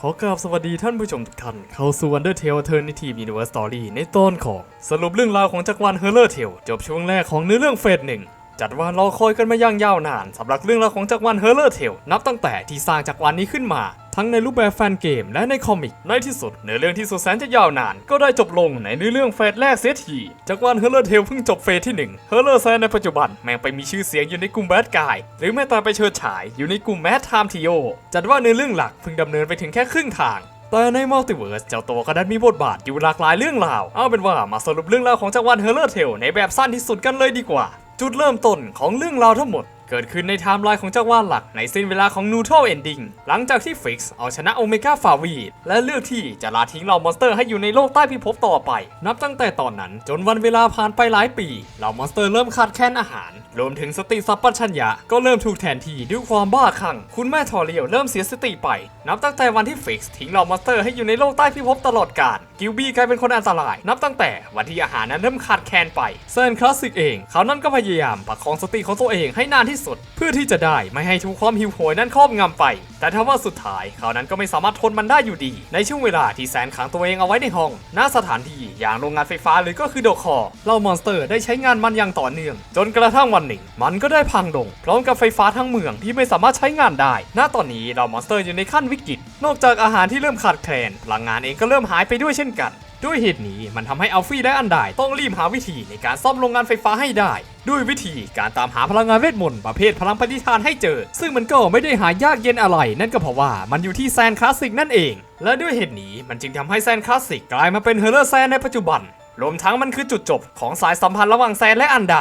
ขอกราบสวัสดีท่านผู้ชมทุกท่าน เข้าสู่ Undertale Alternative Universe Story ในตอนของ สรุปเรื่องราวของจักรวาล h e r l e r Tale จบช่วงแรกของเนื้อเรื่องเฟสหนึ่ง จัดว่ารอคอยกันมาย่างยาวนานสำหรับเรื่องราวของจักรวาล h e r l e r Tale นับตั้งแต่ที่สร้างจักรวาลนี้ขึ้นมา ทั้งในรูปแบบแฟนเกมและในคอมิกในที่สุดเนื้อเรื่องที่สุดแสนจะยาวนาน ก็ได้จบลงในเนื้อเรื่องเฟสแรกเสียทีจักรวาล h e r l e r Tale เพิ่งจบเฟสที่1 h e r l e r แซนในปัจจุบันแม่งไปมีชื่อเสียงอยู่ในกลุ่มแบดกายหรือแม้แต่ไปเชิดฉายอยู่ในกลุ่มแมทไทม์ทีโอจัดว่าเนื้อเรื่องหลักเพิ่งดำเนินไปถึงแค่ครึ่งทางแต่ในมัลติเวิร์สเจ้าตัวก็ได้มีบทบาทอยู่หลากหลายเรื่องราว เอาเป็นว่ามาสรุปเรื่องราวของจักรวาลเฮอร์เลอร์เทลในแบบสั้นที่สุดกันเลยดีกว่า จุดเริ่มต้นของเรื่องราวทั้งหมด เกิดขึ้นในไทม์ไลน์ของจักรวาลหลักในสิ้นเวลาของนูโ a เอนดิงหลังจากที่ฟิกซ์เอาชนะโอเมก้าฟาวีดและเลือกที่จะลาทิ้งเหล่ามอนสเตอร์ให้อยู่ในโลกใต้พิภพต่อไป นับตั้งแต่ตอนนั้นจนวันเวลาผ่านไปหลายปี เหล่ามอนสเตอร์เริ่มขาดแคลนอาหาร รวมถึงสติสัพพัญญะก็เริ่มถูกแทนที่ด้วยความบ้าคลั่ง คุณแม่ทอเรียวเริ่มเสียสติไป นับตั้งแต่วันที่ฟิกซ์ทิ้งเหล่ามอนสเตอร์ให้อยู่ในโลกใต้พิภพตลอดกาลกิลบี้กลายเป็นคนอันตราย นับตั้งแต่วันที่อาหารนั้นเริ่มขาดแคลนไปเซนคลาสสิกเองเขานั้นก็พยายามประคองสติของตัวเองให้นานที่สุด เพื่อที่จะได้ไม่ให้ถูกความหิวโหยนั้นครอบงำไป แต่ทว่าสุดท้ายเขานั้นก็ไม่สามารถทนมันได้อยู่ดี ในช่วงเวลาที่แซนขังตัวเองเอาไว้ในห้องณสถานที่อย่างโรงงานไฟฟ้าหรือก็คือโดคอเหล่ามอนสเตอร์ได้ใช้งานมันอย่างต่อเนื่อง จนกระทั่งวันหนึ่ง มันก็ได้พังลงพร้อมกับไฟฟ้าทั้งเมืองที่ไม่สามารถใช้งานได้ ณตอนนี้เหล่ามอนสเตอร์อยู่ในขั้นวิกฤตนอกจากอาหารที่เริ่มขาดแคลนพลังงานเองก็เริ่มหายไปด้วยเช่นกัน ด้วยเหตุนี้มันทำให้อัลฟี่และอันไดต้องรีบหาวิธีในการซ่อมโรงงานไฟฟ้าให้ได้ ด้วยวิธีการตามหาพลังงานเวทมนต์ประเภทพลังปฏิทานให้เจอ ซึ่งมันก็ไม่ได้หายากเย็นอะไร นั่นก็เพราะว่ามันอยู่ที่แซนคลาสสิกนั่นเอง และด้วยเหตุนี้มันจึงทำให้แซนคลาสสิกกลายมาเป็นเฮอร์เลอร์แซนในปัจจุบันรวมทั้งมันคือจุดจบของสายสัมพันธ์ระหว่างแซนและอันได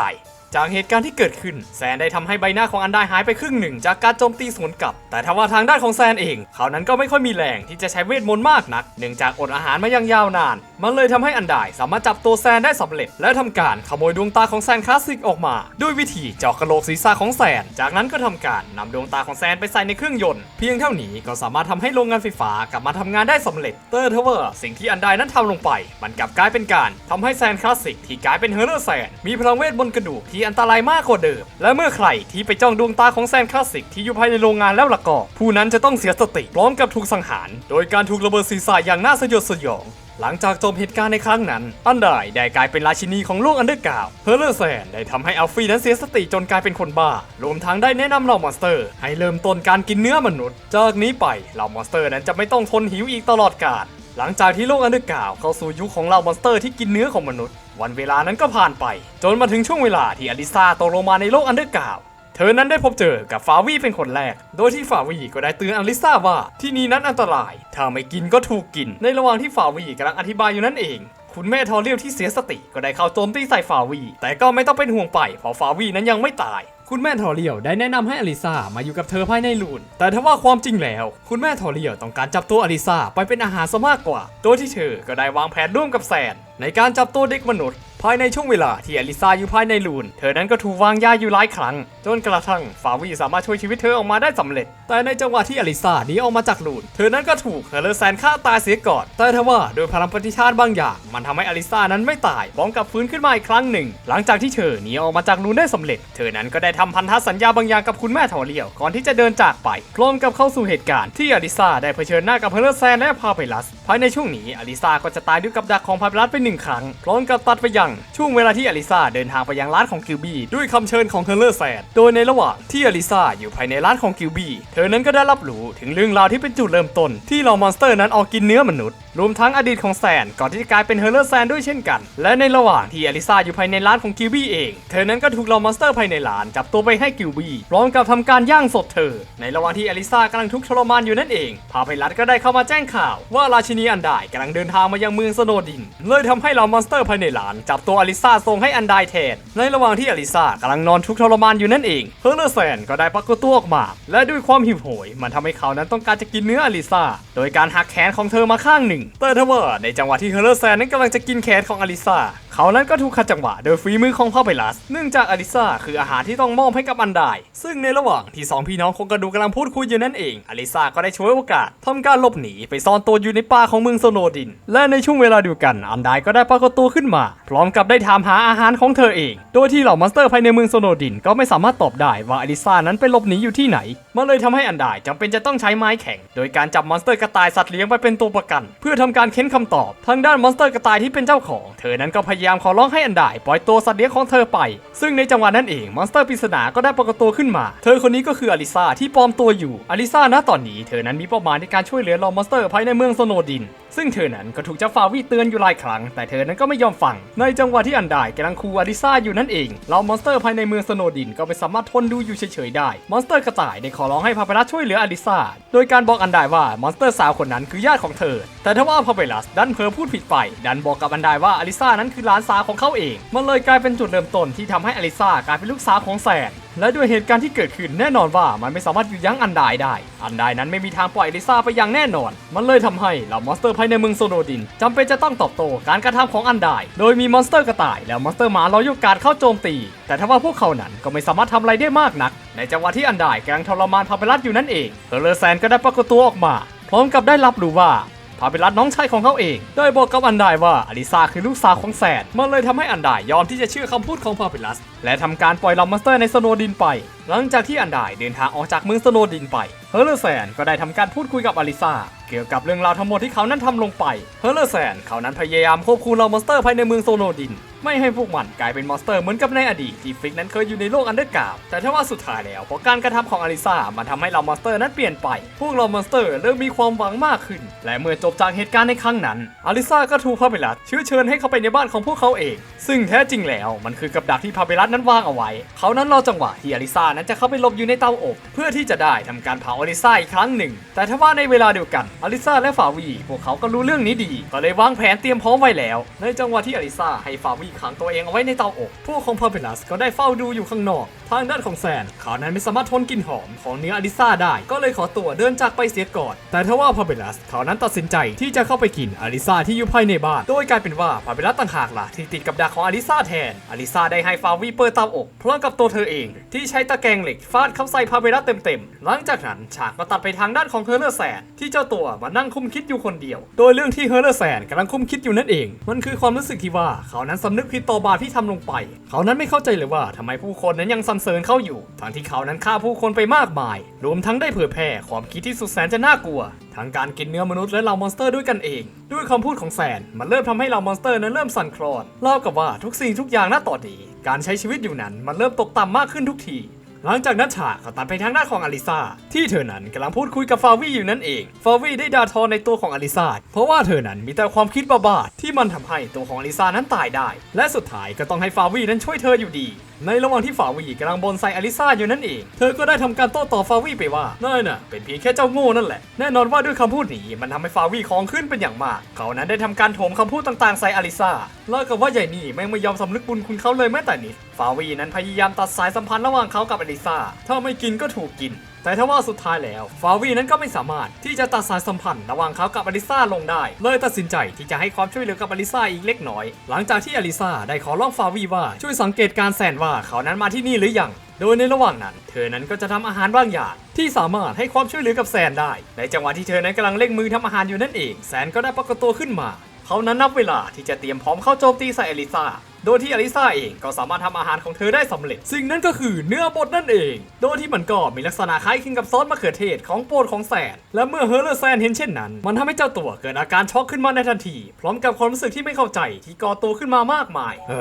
จากเหตุการณ์ที่เกิดขึ้น แซนได้ทำให้ใบหน้าของอันไดหายไปครึ่งหนึ่งจากการโจมตีสวนกลับ แต่ทว่าทางด้านของแซนเอง เขานั้นก็ไม่ค่อยมีแรงที่จะใช้เวทมนต์มากนัก เนื่องจากอดอาหารมายังยาวนานมันเลยทำให้อันไดสามารถจับตัวแซนได้สำเร็จ และทำการขโมยดวงตาของแซนคลาสสิกออกมา ด้วยวิธีเจาะกระโหลกศีรษะของแซน จากนั้นก็ทำการนำดวงตาของแซนไปใส่ในเครื่องยนต์ เพียงเท่านี้ก็สามารถทำให้โรงงานไฟฟ้ากลับมาทำงานได้สำเร็จเตอร์ทเวอร์สิ่งที่อันไดนั้นทำลงไป มันกลับกลายเป็นการทำให้แซนคลาสสิกที่กลายเป็นเฮอร์เลอร์แซนมีพลังเวทบนกระดูกที่อันตรายมากกว่าเดิม และเมื่อใครที่ไปจ้องดวงตาของแซนคลาสสิกที่อยู่ภายในโรงงานแล้วล่ะก็ผู้นั้นจะต้องเสียสติพร้อมกับถูกสังหาร โดยการถูกระเบิดศีรษะอย่างน่าสยดสยอง หลังจากจบเหตุการณ์ในครั้งนั้น อันไดได้กลายเป็นราชินีของโลกอันเดอร์กราวเฮอร์เลอร์แซนได้ทำให้อัลฟี่นั้นเสียสติจนกลายเป็นคนบ้า รวมทั้งได้แนะนำเหล่ามอนสเตอร์ ให้เริ่มต้นการกินเนื้อมนุษย์ จากนี้ไปเหล่ามอนสเตอร์นั้นจะไม่ต้องทนหิวอีกตลอดกาล หลังจากที่โลกอันเดอร์กราวเข้าสู่ยุคของเหล่ามอนสเตอร์ที่กินเนื้อของมนุษย์ วันเวลานั้นก็ผ่านไป จนมาถึงช่วงเวลาที่อลิซาตกลงมาในโลกอันเดอร์กราว เธอนั้นได้พบเจอกับฟาวีเป็นคนแรก โดยที่ฟาวีก็ได้เตือนอลิซาว่าที่นี่นั้นอันตราย ถ้าไม่กินก็ถูกกิน ในระหว่างที่ฟาวีกำลังอธิบายอยู่นั่นเอง คุณแม่ทอเรียวที่เสียสติก็ได้เข้าโจมตีใส่ฟาวี แต่ก็ไม่ต้องเป็นห่วงไปเพราะฟาวีนั้นยังไม่ตายคุณแม่ทอเรียวได้แนะนำให้อลิซามาอยู่กับเธอภายในลูน แต่ถ้าว่าความจริงแล้ว คุณแม่ทอเรียวต้องการจับตัวอลิซาไปเป็นอาหารซะมากกว่าโดยที่เธอก็ได้วางแผนร่วมกับแซนในการจับตัวเด็กมนุษย์ ภายในช่วงเวลาที่อลิซาอยู่ภายในลูน เธอนั้นก็ถูกวางยาอยู่หลายครั้ง จนกระทั่งฟาวีสามารถช่วยชีวิตเธอออกมาได้สำเร็จ แต่ในจังหวะที่อลิซาหนีออกมาจากลูน เธอนั้นก็ถูกเฮเลอร์แซนฆ่าตายเสียก่อน แต่ทว่าโดยพลังปฏิชาติบางอย่าง มันทำให้อลิซานั้นไม่ตายพร้อมกับฟื้นขึ้นมาอีกครั้งหนึ่ง หลังจากที่เธอหนีออกมาจากลูนได้สำเร็จ เธอนั้นก็ได้ทำพันธสัญญาบางอย่างกับคุณแม่ทอเรียวก่อนที่จะเดินจากไปพร้อมกับเข้าสู่เหตุการณ์ที่อลิซาได้เผชิญหน้ากับเฮเลอร์แซนและพาไพลัส ภายในช่วงนี้อลิซาก็จะตายด้วยกับดักของพาไพลัสไปหนึ่งครั้ง พร้อมกับตัดไปยังช่วงเวลาที่อลิซาเดินทางไปยังร้านของกิลบี้ด้วยคำเชิญของเฮอร์เลอร์แซนโดยในระหว่างที่อลิซาอยู่ภายในร้านของกิลบี้เธอนั้นก็ได้รับรู้ถึงเรื่องราวที่เป็นจุดเริ่มต้น ที่เหล่ามอนสเตอร์นั้นออกกินเนื้อมนุษย์ รวมทั้งอดีตของแซนก่อนที่จะกลายเป็นเฮอร์เลอร์แซนด้วยเช่นกัน และในระหว่างที่อลิซาอยู่ภายในร้านของกิลบี้เอง เธอนั้นก็ถูกเหล่ามอนสเตอร์ภายในร้านจับตัวไปให้กิลบี้พร้อมกับทำการย่างสดเธอ ในระหว่างที่อลิซากำลังทุกข์ทรมานอยู่นั่นเองพาไพลัสก็ได้เข้ามาแจ้งข่าวว่าราชินีอันไดกำลังเดินทางมายังเมืองสโนดิน เลยทำให้เหล่ามอนสเตอร์ภายในร้าน จับตัวอลิซาส่งให้อันไดแทน ในระหว่างที่อลิซากำลังนอนทุกข์ทรมานอยู่นั่นเองเฮอร์เลอร์แซนก็ได้ปรากฏตัวออกมา และด้วยความหิวโหย มันทำให้เขานั้นต้องการจะกินเนื้ออลิซาโดยการหักแขนของเธอมาข้างหนึ่ง แต่ทว่าในจังหวะที่เฮอร์เลอร์แซนนั้นกำลังจะกินแขนของอลิซาเขานั้นก็ถูกขัดจังหวะโดยฝีมือของพ่อไพลัส เนื่องจากอลิซาคืออาหารที่ต้องมอบให้กับอันไดซึ่งในระหว่างที่สองพี่น้องคงกระดูกกำลังพูดคุยอยู่นั่นเองอลิซาก็ได้ช่วยโอกาสทำการหลบหนีไปซ่อนตัวอยู่ในป่าของเมืองโซโนดิน และในช่วงเวลาเดียวกัน อันไดก็ได้ปรากฏตัวขึ้นมา พร้อมกับได้ถามหาอาหารของเธอเอง โดยที่เหล่ามอนสเตอร์ภายในเมืองโซโนดินก็ไม่สามารถตอบได้ว่าอลิซานั้นไปหลบหนีอยู่ที่ไหน มันเลยทำให้อันไดายจำเป็นจะต้องใช้ไม้แข็ง โดยการจับมอนสเตอร์กระต่ายสัตว์เลี้ยงไปเป็นตัวประกัน เพื่อทำการเค้นคำตอบ ทางด้านมอนสเตอร์กระต่ายที่เป็นเจ้าของ เธอนั้นก็พยายามขอร้องให้อันไดปล่อยตัวสัตว์เลี้ยงของเธอไป ซึ่งในจังหวะนั้นเองมอนสเตอร์ปริศนาก็ได้ปรากฏตัวขึ้นมา เธอคนนี้ก็คืออลิซาที่ปลอมตัวอยู่อลิซาณตอนนี้เธอนั้นมีเป้าหมายในการช่วยเหลือเหล่ามอนสเตอร์ภายในเมืองโซโนดิน ซึ่งเธอนั้นก็ถูกเจ้าฟาวีเตือนอยู่หลายครั้ง แต่เธอนั้นก็ไม่ยอมฟัง ในจังหวะที่อันดายกำลังคูอลิซาอยู่นั่นเองเหล่ามอนสเตอร์ภายในเมืองสโนดินก็ไม่สามารถทนดูอยู่เฉยๆได้ มอนสเตอร์กระต่ายได้ขอร้องให้พาเปลัสช่วยเหลืออลิซาโดยการบอกอันดายว่ามอนสเตอร์สาวคนนั้นคือญาติของเธอ แต่ถ้าว่าพาเปลัสดันเผลอพูดผิดไป ดันบอกกับอันดายว่าอลิซานั้นคือหลานสาวของเขาเอง มันเลยกลายเป็นจุดเริ่มต้นที่ทำให้อลิซากลายเป็นลูกสาวของแซน และด้วยเหตุการณ์ที่เกิดขึ้นแน่นอนว่ามันไม่สามารถหยุดยั้งอันดายได้ อันดายนั้นไม่มีทางปล่อยอลิซาไปอย่างแน่นอน มันเลยทำให้เหล่ามอนสเตอร์ภายในเมืองโซโนดินจำเป็นจะต้องตอบโต้การกระทำของอันดายโดยมีมอนสเตอร์กระต่าย และมอนสเตอร์หมารอยกการเข้าโจมตี แต่ถ้าว่าพวกเขานั้นก็ไม่สามารถทำอะไรได้มากนัก ในจังหวะที่อันดายกำลังทรมานพาเปลัสอยู่นั่นเองเฮอร์เลอร์แซนก็ได้ปรากฏตัวออกมา พร้อมกับได้รับรู้ว่าพาเปลัสน้องชายของเขาเอง ได้บอกกับอันไดว่าอลิซาคือลูกสาวของแซนมันเลยทำให้อันไดยอมที่จะเชื่อคำพูดของพาเปลัส และทำการปล่อยลอมมอนสเตอร์ในสโนดินไป หลังจากที่อันไดเดินทางออกจากเมืองสโนดินไป เฮอร์เลอร์แซนก็ได้ทำการพูดคุยกับอลิซาเกี่ยวกับเรื่องราวทั้งหมดที่เขานั้นทำลงไป เฮอร์เลอร์แซนเขานั้นพยายามควบคุมลอมมอนสเตอร์ภายในเมืองโซโนดิน ไม่ให้พวกมันกลายเป็นมอนสเตอร์เหมือนกับในอดีตที่ฟิกนั้นเคยอยู่ในโลกอันเดอร์กราวด์แต่ถ้าว่าสุดท้ายแล้วเพราะการกระทำของอลิซามันทำให้เรามอนสเตอร์นั้นเปลี่ยนไป พวกเรามอนสเตอร์เริ่มมีความหวังมากขึ้น และเมื่อจบจากเหตุการณ์ในครั้งนั้น อลิซาก็ถูกพาเปลัสเชื้อเชิญให้เข้าไปในบ้านของพวกเขาเอง ซึ่งแท้จริงแล้วมันคือกับดักที่พาเปลัสนั้นวางเอาไว้ เขานั้นรอจังหวะที่อลิซานั้นจะเข้าไปหลบอยู่ในเตาอบ เพื่อที่จะได้ทำการเผาอลิซาอีกครั้งหนึ่ง แต่ถ้าว่าในเวลาเดียวกันอลิซาและฟาวีพวกเขาก็รู้เรื่องนี้ดี ก็เลยวางแผนเตรียมพร้อมไว้แล้ว ในจังหวะที่อลิซาให้ฟาวีขังตัวเองเอาไว้ในเตาอบ พวกของพาเปลัสก็ได้เฝ้าดูอยู่ข้างนอก ทางด้านของแซนเขานั้นไม่สามารถทนกลิ่นหอมของเนื้ออลิซาได้ ก็เลยขอตัวเดินจากไปเสียก่อน แต่ถ้าว่าพาเปลัสเขานั้นตัดสินใจที่จะเข้าไปกินอลิซาที่อยู่ภายในบ้าน โดยกลายเป็นว่าพาเปลัสต่างหากล่ะที่ติดกับดักของอลิซาแทนอลิซาได้ให้ฟาวีเปิดเตาอบพร้อมกับตัวเธอเอง ที่ใช้ตะแกรงเหล็กฟาดเข้าใส่พาเปลัสเต็มๆ หลังจากนั้นฉากก็ตัดไปทางด้านของเฮอร์เลอร์แซนที่เจ้าตัวมานั่งคุ้มคิดอยู่คนเดียว โดยเรื่องที่เฮอร์เลอร์แซนกำลังคุ้มคิดอยู่นั่นเอง มันคือความรู้สึกที่ว่าเขานั้นสำนึกผิดต่อบาปที่ทำลงไป เขานั้นไม่เข้าใจเลยว่าทำไมผู้คนนั้นยังสรรเสริญเขาอยู่ทั้งที่เขานั้นฆ่าผู้คนไปมากมาย รวมทั้งได้เผยแพร่ความคิดที่สุดแสนจะน่ากลัวทั้งการกินเนื้อมนุษย์และเหล่ามอนสเตอร์ด้วยกันเอง ด้วยคำพูดของแซนมันเริ่มทำให้เหล่ามอนสเตอร์นั้นเริ่มสั่นคลอนเล่ากับว่าทุกสิ่งทุกอย่างณตอนนี้การใช้ชีีวิตอยู่นั้นมันเริ่มตกต่ำมากขึ้นทุกที หลังจากนั้นฉากก็ตัดไปทางด้านของอลิซาที่เธอนั้นกำลังพูดคุยกับฟาวี่อยู่นั่นเอง ฟาวี่ได้ด่าทอในตัวของอลิซาเพราะว่าเธอนั้นมีแต่ความคิดบ้าๆที่มันทำให้ตัวของอลิซานั้นตายได้ และสุดท้ายก็ต้องให้ฟาวี่นั้นช่วยเธออยู่ดีในระหว่างที่ฟาวีกำลังบนใส่อลิซาอยู่นั่นเอง เธอก็ได้ทำการโต้ตอบฟาวีไปว่านั่นน่ะเป็นเพียงแค่เจ้าโง่นั่นแหละ แน่นอนว่าด้วยคำพูดนี้มันทำให้ฟาวีของขึ้นเป็นอย่างมาก เขานั้นได้ทำการโถมคำพูดต่างๆใส่อลิซาเล่ากับว่าใหญ่นี่แม่งไม่ยอมสำนึกบุญคุณเขาเลยแม้แต่นิด ฟาวีนั้นพยายามตัดสายสัมพันธ์ระหว่างเขากับอลิซาถ้าไม่กินก็ถูกกินแต่ถ้าว่าสุดท้ายแล้ว ฟาวีนั้นก็ไม่สามารถที่จะตัดสายสัมพันธ์ระหว่างเขากับอลิซาลงได้ เลยตัดสินใจที่จะให้ความช่วยเหลือกับอลิซาอีกเล็กน้อย หลังจากที่อลิซาได้ขอร้องฟาวีว่าช่วยสังเกตการแสนวาเขานั้นมาที่นี่หรือยัง โดยในระหว่างนั้น เธอนั้นก็จะทำอาหารบางอย่างที่สามารถให้ความช่วยเหลือกับแซนได้ ในจังหวะที่เธอนั้นกำลังเร่งมือทำอาหารอยู่นั่นเอง แซนก็ได้ปรากฏตัวขึ้นมา เขานั้นนับเวลาที่จะเตรียมพร้อมเข้าโจมตีใส่อลิซาโดยที่อลิซาเองก็สามารถทำอาหารของเธอได้สำเร็จ สิ่งนั้นก็คือเนื้อบดนั่นเอง โดยที่มันก็มีลักษณะคล้ายคลึงกับซอสมะเขือเทศของโปรดของแซน และเมื่อเฮอร์เลอร์แซนเห็นเช่นนั้น มันทำให้เจ้าตัวเกิดอาการช็อกขึ้นมาในทันที พร้อมกับความรู้สึกที่ไม่เข้าใจที่ก่อตัวขึ้นมามากมายเ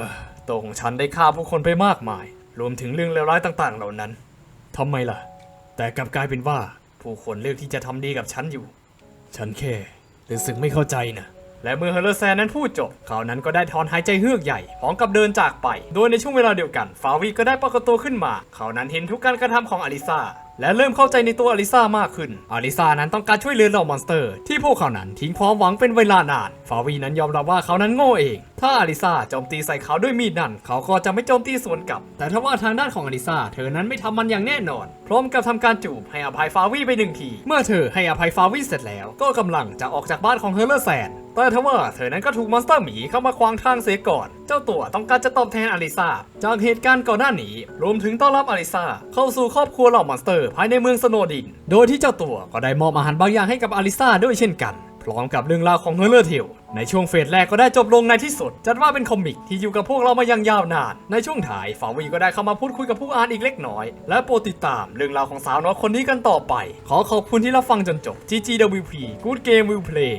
ตัวของฉันได้ฆ่าผู้คนไปมากมาย รวมถึงเรื่องเลวร้ายต่างๆ เหล่านั้นทำไมล่ะ แต่กลับกลายเป็นว่า ผู้คนเลือกที่จะทำดีกับฉันอยู่ ฉันแค่รู้สึกไม่เข้าใจนะและเมื่อเฮอร์เลอร์แซนนั้นพูดจบ เขานั้นก็ได้ถอนหายใจเฮือกใหญ่ พร้อมกับเดินจากไป โดยในช่วงเวลาเดียวกัน ฟาวีก็ได้ปรากฏตัวขึ้นมา เขานั้นเห็นทุกการกระทำของอลิซา และเริ่มเข้าใจในตัวอลิซามากขึ้น อลิซานั้นต้องการช่วยเหลือเหล่ามอนสเตอร์ ที่พวกเขานั้นทิ้งความหวังเป็นเวลานาน ฟาวีนั้นยอมรับว่าเขานั้นโง่เอง ถ้าอลิซาโจมตีใส่เขาด้วยมีดนั่น เขาก็จะไม่โจมตีสวนกลับ แต่ถ้าว่าทางด้านของอลิซาเธอนั้นไม่ทำมันอย่างแน่นอน พร้อมกับทำการจูบให้อภัยฟาวีไปหนึ่งที เมื่อเธอให้อภัยฟาวีเสร็จแล้ว ก็กำลังจะออกจากบ้านของเฮอร์เลอร์แซน แต่ทว่าเธอนั้นก็ถูกมอนสเตอร์หมีเข้ามาขวางทางเสียก่อน เจ้าตัวต้องการจะตอบแทนอลิซาจากเหตุการณ์ก่อนหน้านี้ รวมถึงต้อนรับอลิซาเข้าสู่ครอบครัวเหล่ามอนสเตอร์ภายในเมืองสโนดิน โดยที่เจ้าตัวก็ได้มอบอาหารบางอย่างให้กับอลิซาด้วยเช่นกัน พร้อมกับเรื่องราวของเฮอร์เลอร์ทิวในช่วงเฟสแรกก็ได้จบลงในที่สุด จัดว่าเป็นคอมิกที่อยู่กับพวกเรามายังยาวนาน ในช่วงถ่ายฟาวีก็ได้เข้ามาพูดคุยกับผู้อ่านอีกเล็กน้อย และโปรติดตามเรื่องราวของสาวน้อยคนนี้กันต่อไป ขอขอบคุณที่รับฟังจนจบ GGWP Good Game Will Play